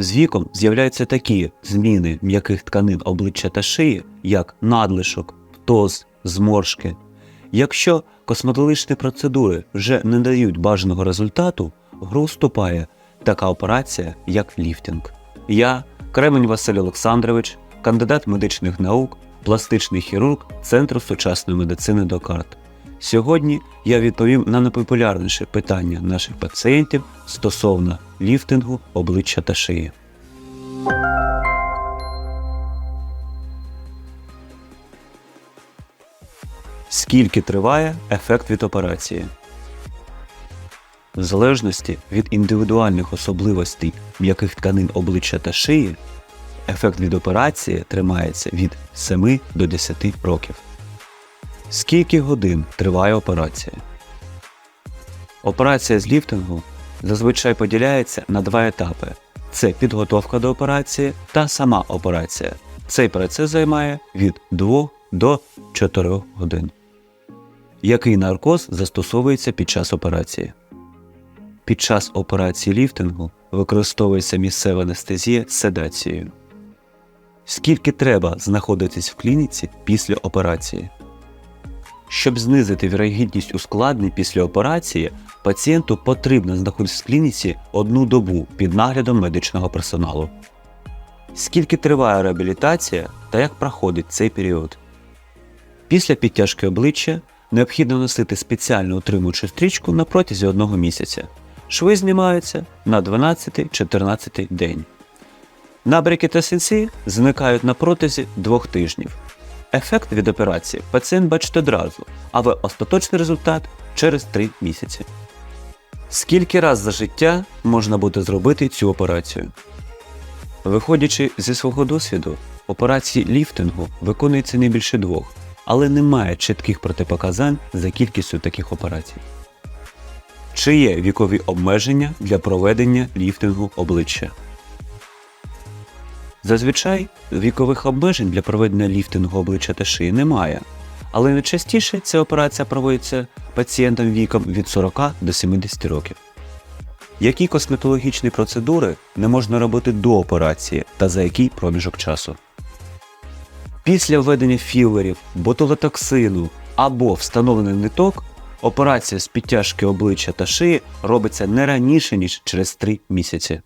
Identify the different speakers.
Speaker 1: З віком з'являються такі зміни м'яких тканин обличчя та шиї, як надлишок, птоз, зморшки. Якщо косметологічні процедури вже не дають бажаного результату, гру вступає така операція, як ліфтинг. Я, Кремень Василь Олександрович, кандидат медичних наук, пластичний хірург Центру сучасної медицини Докарт. Сьогодні я відповім на найпопулярніше питання наших пацієнтів стосовно ліфтингу обличчя та шиї. Скільки триває ефект від операції? В залежності від індивідуальних особливостей м'яких тканин обличчя та шиї, ефект від операції тримається від 7 до 10 років. Скільки годин триває операція? Операція з ліфтингу зазвичай поділяється на два етапи: це підготовка до операції та сама операція. Цей процес займає від 2 до 4 годин. Який наркоз застосовується під час операції? Під час операції ліфтингу використовується місцева анестезія з седацією. Скільки треба знаходитись в клініці після операції? Щоб знизити вірогідність ускладнень після операції, пацієнту потрібно знаходитися в клініці одну добу під наглядом медичного персоналу. Скільки триває реабілітація та як проходить цей період? Після підтяжки обличчя необхідно носити спеціальну утримуючу стрічку на протязі одного місяця. Шви знімаються на 12-14 день. Набряки та синці зникають на протязі двох тижнів. Ефект від операції пацієнт бачить одразу, але остаточний результат через 3 місяці. Скільки раз за життя можна буде зробити цю операцію? Виходячи зі свого досвіду, операції ліфтингу виконується не більше двох, але немає чітких протипоказань за кількістю таких операцій. Чи є вікові обмеження для проведення ліфтингу обличчя? Зазвичай вікових обмежень для проведення ліфтингу обличчя та шиї немає, але найчастіше ця операція проводиться пацієнтам віком від 40 до 70 років. Які косметологічні процедури не можна робити до операції та за який проміжок часу? Після введення філерів, ботулотоксину або встановлений ниток, операція з підтяжки обличчя та шиї робиться не раніше, ніж через 3 місяці.